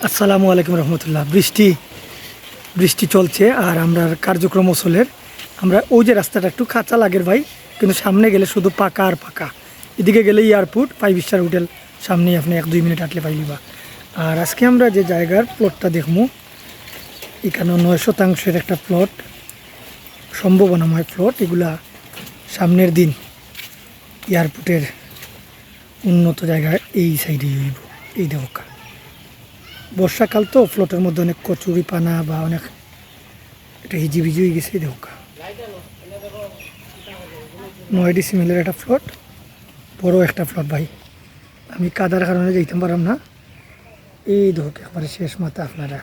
আসসালামু আলাইকুম রহমতুল্লাহ। বৃষ্টি বৃষ্টি চলছে আর আমরা কার্যক্রম চলের আমরা ওই যে রাস্তাটা একটু কাঁচা লাগের ভাই, কিন্তু সামনে গেলে শুধু পাকা আর পাকা। এদিকে গেলে এয়ারপোর্ট ফাইভ স্টার হোটেল সামনেই আপনি এক দুই মিনিট হাঁটলে পাইলিবা আর আজকে আমরা যে জায়গার প্লটটা দেখব এখানে নয় শতাংশের একটা প্লট সম্ভাবনাময় প্লট এগুলা সামনের দিন এয়ারপোর্টের উন্নত জায়গায় এই সাইডে হইব, এই দেখা বর্ষাকাল তো ফ্লোটের মধ্যে অনেক কচুরি পানা বা অনেক এটা হিজিবিজি হয়ে গেছে দেখা। নয় ডিসিমিলের একটা ফ্লট বড় একটা ফ্লট ভাই। আমি কাদার কারণে যাইতে পারলাম না। এই দেখো একবারে শেষ মাথা আপনারা।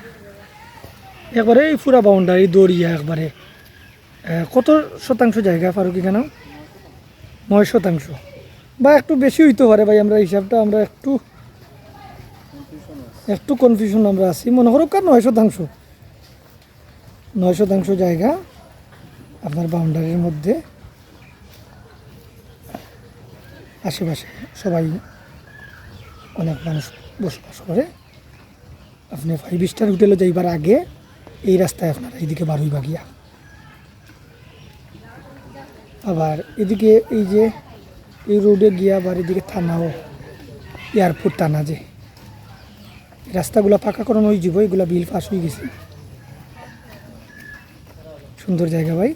একবারে এই পুরা বাউন্ডারি দড়িয়া একবারে। কত শতাংশ জায়গা ফারুকি কেন নয় শতাংশ। বা একটু বেশি হইতে পারে ভাই, আমরা হিসাবটা আমরা একটু একটু কনফিউশন আমরা আছি। মনে করো কার নয় শতাংশ নয় শতাংশ জায়গা আপনার বাউন্ডারির মধ্যে। আশেপাশে সবাই অনেক মানুষ বসবাস করে। আপনি ফাইভ স্টার হোটেলে যাইবার আগে এই রাস্তায় আপনারা এইদিকে বার হইবা গিয়া। আবার এদিকে এই যে এই রোডে গিয়া আবার এদিকে থানাও এয়ারপোর্ট থানা যে। রাস্তাগুলো পাকাকরণ ওই যাব এগুলো বিল পাস হয়ে গেছে। সুন্দর জায়গা ভাই।